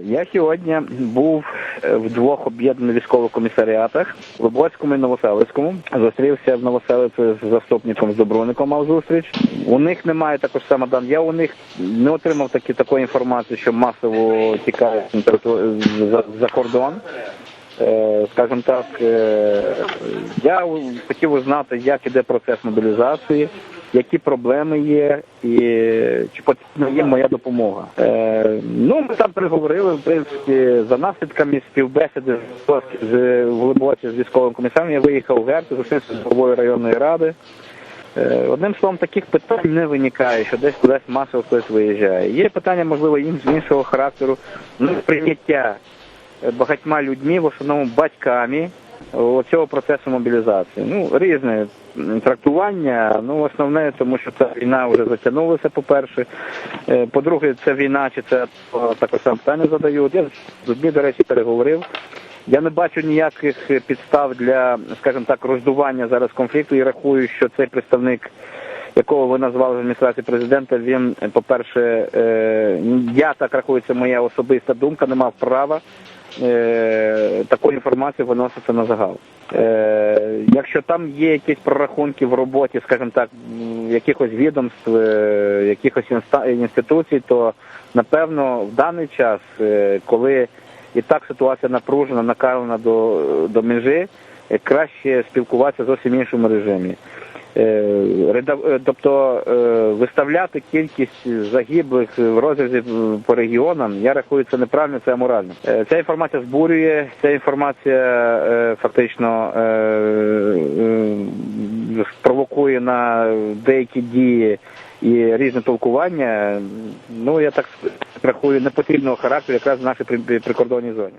Я сьогодні був е, в двох об'єднаних військових комісаріатах в Лобоцькому і Новоселицькому. Зустрівся в Новоселиці з заступником з Добруником мав зустріч. У них немає також саме дан. Я у них не отримав такі такої інформації, що масово тікають за, за кордон. Е, Скажімо так, е, я хотів узнати, як іде процес мобілізації, які проблеми є, і чи потрібна є моя допомога. Е, ну, ми там переговорили, в принципі, за наслідками співбесіди з, з Глибоці з військовим комісаром. Я виїхав в Герц, зустрівся з головою районної ради. Е, Одним словом, таких питань не виникає, що десь кудись масово хтось виїжджає. Є питання, можливо, інш- іншого характеру, ну, прийняття е, багатьма людьми, в основному батьками, цього процесу мобілізації. Ну, різне трактування. Ну, основне, тому що ця війна вже затягнулася, по-перше. Е, По-друге, це війна, чи це також сам питання задають. Я з людьми, до речі, переговорив. Я не бачу ніяких підстав для, скажімо так, роздування зараз конфлікту і рахую, що цей представник, якого ви назвали в адміністрації президента, він, по-перше, е, я так це моя особиста думка, не мав права е, таку інформацію виносити на загал. Е, якщо там є якісь прорахунки в роботі, скажімо так, якихось відомств, е, якихось інституцій, то напевно в даний час, е, коли і так ситуація напружена, накалена до, до межі, е, краще спілкуватися зовсім іншому режимі. Е, е, Тобто е, виставляти кількість загиблих в розрізі по регіонам, я рахую, це неправильно, це аморально. Ця інформація збурює, ця інформація фактично е, е, провокує на деякі дії і різне толкування. Ну я так рахую непотрібного характеру якраз в нашій при- прикордонній зоні.